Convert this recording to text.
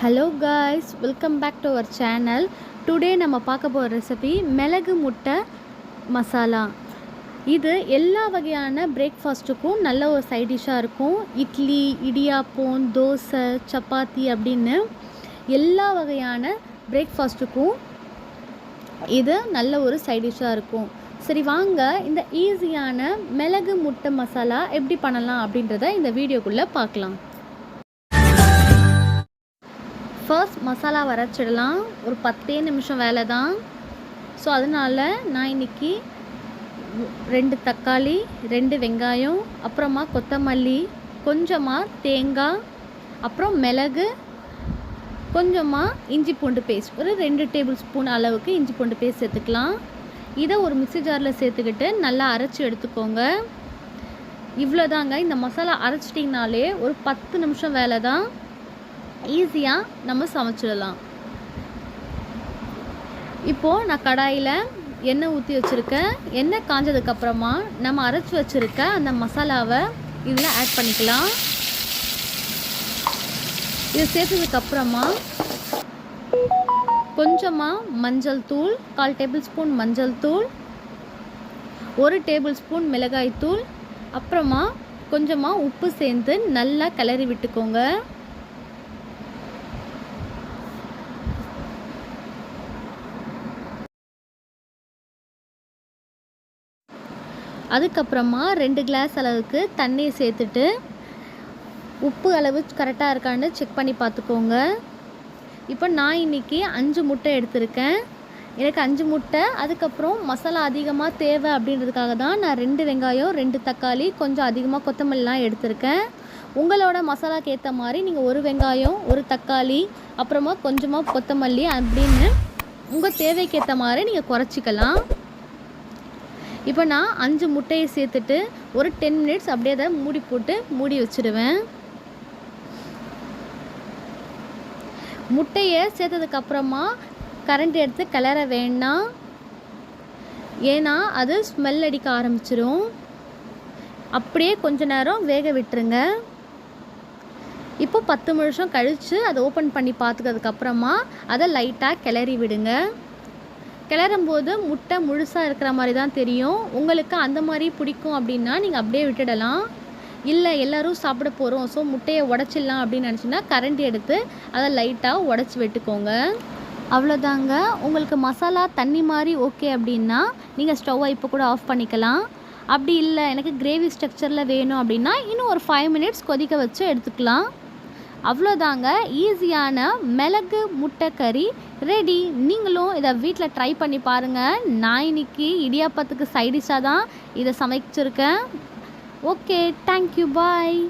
Hello guys welcome back to our channel today நம்ம பார்க்க போகிற ரெசிபி மிளகு முட்டை மசாலா. இது எல்லா வகையான பிரேக்ஃபாஸ்ட்டுக்கும் நல்ல ஒரு சைட் டிஷ்ஷாக இருக்கும். இட்லி இடியாப்பம் தோசை சப்பாத்தி அப்படின்னு எல்லா வகையான பிரேக்ஃபாஸ்ட்டுக்கும் இது நல்ல ஒரு சைட் டிஷ்ஷாக இருக்கும். சரி வாங்க இந்த ஈஸியான மிளகு முட்டை மசாலா எப்படி பண்ணலாம் அப்படின்றத இந்த வீடியோக்குள்ளே பார்க்கலாம். ஃபர்ஸ்ட் மசாலா வரைச்சிடலாம் ஒரு பத்தே நிமிஷம் வேலை தான் ஸோ அதனால் நான் இன்றைக்கி ரெண்டு தக்காளி ரெண்டு வெங்காயம் அப்புறமா கொத்தமல்லி கொஞ்சமாக தேங்காய் அப்புறம் மிளகு கொஞ்சமாக இஞ்சி பூண்டு பேஸ்ட். ஒரு ரெண்டு டேபிள் ஸ்பூன் அளவுக்கு இஞ்சி பூண்டு பேஸ்ட் சேர்த்துக்கலாம். இதை ஒரு மிக்சி ஜாரில் சேர்த்துக்கிட்டு நல்லா அரைச்சி எடுத்துக்கோங்க. இவ்வளோதாங்க. இந்த மசாலா அரைச்சிட்டிங்கனாலே ஒரு பத்து நிமிஷம் வேலை தான் ஈஸியாக நம்ம சமைச்சிடலாம். இப்போது நான் கடாயில் எண்ணெய் ஊற்றி வச்சுருக்கேன். எண்ணெய் காஞ்சதுக்கப்புறமா நம்ம அரைச்சி வச்சுருக்க அந்த மசாலாவை இதில் ஆட் பண்ணிக்கலாம். இது சேர்த்ததுக்கப்புறமா கொஞ்சமாக மஞ்சள் தூள் கால் டேபிள் ஸ்பூன் மஞ்சள் தூள் ஒரு டேபிள் ஸ்பூன் மிளகாய் தூள் அப்புறமா கொஞ்சமாக உப்பு சேர்ந்து நல்லா கிளறி விட்டுக்கோங்க. அதுக்கப்புறமா ரெண்டு கிளாஸ் அளவுக்கு தண்ணியை சேர்த்துட்டு உப்பு அளவு கரெக்டாக இருக்கான்னு செக் பண்ணி பார்த்துக்கோங்க. இப்போ நான் இன்றைக்கி அஞ்சு முட்டை எடுத்திருக்கேன். எனக்கு அஞ்சு முட்டை அதுக்கப்புறம் மசாலா அதிகமாக தேவை அப்படின்றதுக்காக தான் நான் ரெண்டு வெங்காயம் ரெண்டு தக்காளி கொஞ்சம் அதிகமாக கொத்தமல்லிலாம் எடுத்திருக்கேன். உங்களோட மசாலாக்கு ஏற்ற மாதிரி நீங்கள் ஒரு வெங்காயம் ஒரு தக்காளி அப்புறமா கொஞ்சமாக கொத்தமல்லி அப்படின்னு உங்கள் தேவைக்கு ஏற்ற மாதிரி நீங்கள் குறைச்சிக்கலாம். இப்போ நான் அஞ்சு முட்டையை சேர்த்துட்டு ஒரு டென் மினிட்ஸ் அப்படியே அதை மூடி போட்டு மூடி வச்சுடுவேன் முட்டையை சேர்த்ததுக்கப்புறமா கரண்ட் எடுத்து கிளற வேண்டாம். ஏன்னா அது ஸ்மெல் அடிக்க ஆரம்பிச்சிடும் அப்படியே கொஞ்ச நேரம் வேக விட்டுருங்க. இப்போ பத்து நிமிஷம் கழித்து அதை ஓப்பன் பண்ணி பார்த்துக்கிறதுக்கப்புறமா அதை லைட்டாக கிளறி விடுங்க. கிளறும்போது முட்டை முழுசாக இருக்கிற மாதிரி தான் தெரியும். உங்களுக்கு அந்த மாதிரி பிடிக்கும் அப்படின்னா நீங்கள் அப்படியே விட்டுடலாம். இல்லை எல்லோரும் சாப்பிட போகிறோம் ஸோ முட்டையை உடச்சிடலாம் அப்படின்னு நினச்சின்னா கரண்டி எடுத்து அதை லைட்டாக உடச்சி விட்டுக்கோங்க. அவ்வளோதாங்க உங்களுக்கு மசாலா தண்ணி மாதிரி ஓகே அப்படின்னா நீங்கள் ஸ்டவ்வை இப்போ கூட ஆஃப் பண்ணிக்கலாம். அப்படி இல்லை எனக்கு கிரேவி ஸ்ட்ரக்சரில் வேணும் அப்படின்னா இன்னும் ஒரு ஃபைவ் மினிட்ஸ் கொதிக்க வச்சு எடுத்துக்கலாம். அவ்வளோதாங்க. ஈஸியான மிளகு முட்டை கறி ரெடி. நீங்களும் இதை வீட்டில் ட்ரை பண்ணி பாருங்கள் நான் இன்னைக்கு இடியாப்பத்துக்கு சைடிஷாக தான் இதை சமைச்சிருக்கேன். Okay thank you bye